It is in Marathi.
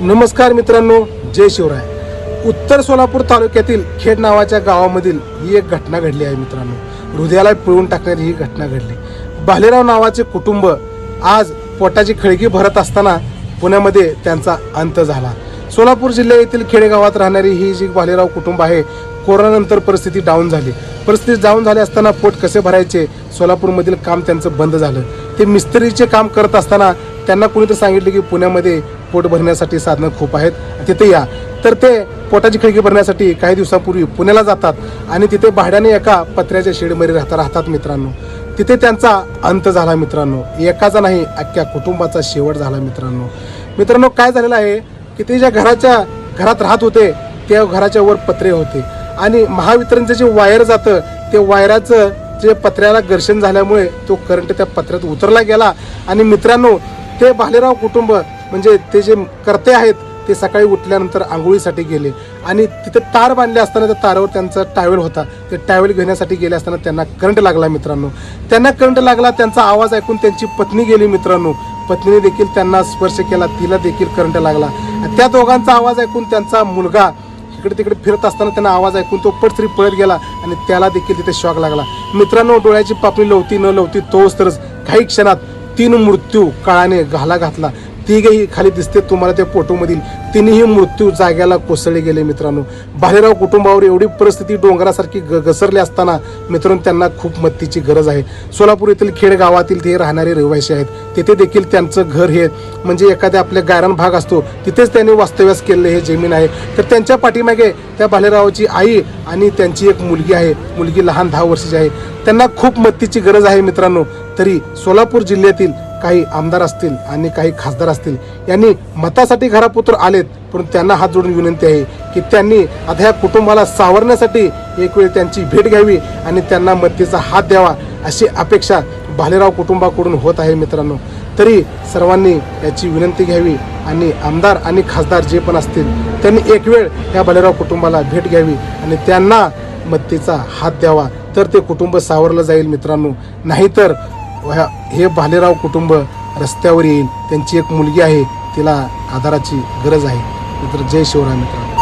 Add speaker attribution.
Speaker 1: नमस्कार मित्रांनो जय शिवराय. उत्तर सोलापूर तालुक्यातील खेड नावाच्या गावामधील ही एक घटना घडली आहे मित्रांनो. हृदयाला पिळून टाकणारी ही घटना घडली. भालेराव नावाचे कुटुंब आज पोटाची खळगी भरत असताना पुण्यामध्ये त्यांचा अंत झाला. सोलापूर जिल्ह्या येथील खेडेगावात राहणारी ही जी भालेराव कुटुंब आहे कोरोनानंतर परिस्थिती डाऊन झाली. परिस्थिती डाऊन झाली असताना पोट कसे भरायचे सोलापूरमधील काम त्यांचं बंद झालं. ते मिस्त्रीचे काम करत असताना त्यांना कुणीतरी सांगितलं की पुण्यामध्ये पोट भरण्यासाठी साधनं खूप आहेत. तिथे या. तर ते पोटाची खिडकी भरण्यासाठी काही दिवसापूर्वी पुण्याला जातात आणि तिथे भाड्याने एका पत्र्याच्या शेडमध्ये राहता राहतात मित्रांनो. तिथे त्यांचा अंत झाला मित्रांनो. एकाचा नाही अख्ख्या कुटुंबाचा शेवट झाला मित्रांनो. मित्रांनो काय झालेलं आहे की ते ज्या घराच्या घरात राहत होते त्या घराच्या वर पत्रे होते. आणि महावितरणचं जे वायर जातं ते वायराचं जे पत्र्याला घर्षण झाल्यामुळे तो करंट त्या पत्र्यात उतरला गेला. आणि मित्रांनो ते भालेराव कुटुंब म्हणजे ते जे कर्ते आहेत ते सकाळी उठल्यानंतर आंघोळीसाठी गेले. आणि तिथे तार बांधले असताना त्या तारावर त्यांचा टॅवेल होता. ते टॅवेल घेण्यासाठी गेले असताना त्यांना करंट लागला मित्रांनो. त्यांना करंट लागला त्यांचा आवाज ऐकून त्यांची पत्नी गेली मित्रांनो. पत्नीने देखील त्यांना स्पर्श केला तिला देखील करंट लागला. त्या दोघांचा आवाज ऐकून त्यांचा मुलगा इकडे तिकडे फिरत असताना त्यांना आवाज ऐकून तो पटसरी पळत गेला आणि त्याला देखील तिथे शॉक लागला. मित्रांनो डोळ्याची पापणी लवती न लवती तोच तरच काही क्षणात तीन मृत्यू काळाने घाला घातला. तिघेही खाली दिसते तुम्हाला त्या फोटोमधील. तिन्ही मृत्यू जाग्याला कोसळले गेले मित्रांनो. भालेराव कुटुंबावर एवढी परिस्थिती डोंगरासारखी ग घसरली असताना मित्रांनो त्यांना खूप मदतीची गरज आहे. सोलापूर येथील खेड गावातील ते राहणारे रहिवासी आहेत. तिथे देखील त्यांचं घर हे म्हणजे एखाद्या आपल्या गायरान भाग असतो. तिथेच त्यांनी वास्तव्यास केलेले हे जमीन आहे. तर त्यांच्या पाठीमागे त्या भालेरावाची आई आणि त्यांची एक मुलगी आहे. मुलगी लहान दहा वर्षाची आहे. त्यांना खूप मदतीची गरज आहे मित्रांनो. तरी सोलापूर जिल्ह्यातील काही आमदार असतील आणि काही खासदार असतील यांनी मतासाठी घरापुत्र आलेत पण त्यांना हात जोडून विनंती आहे की त्यांनी आता ह्या कुटुंबाला सावरण्यासाठी एक वेळ त्यांची भेट घ्यावी आणि त्यांना मदतीचा हात द्यावा अशी अपेक्षा भालेराव कुटुंबाकडून होत आहे मित्रांनो. तरी सर्वांनी याची विनंती घ्यावी आणि आमदार आणि खासदार जे पण असतील त्यांनी एक वेळ या भालेराव कुटुंबाला भेट घ्यावी आणि त्यांना मदतीचा हात द्यावा. तर ते कुटुंब सावरलं जाईल मित्रांनो. नाहीतर ह्या- हे भालेराव कुटुंब रस्त्यावर येईल. त्यांची एक मुलगी आहे. तिला आधाराची गरज आहे. मित्र जय शिवराय मित्रांनो.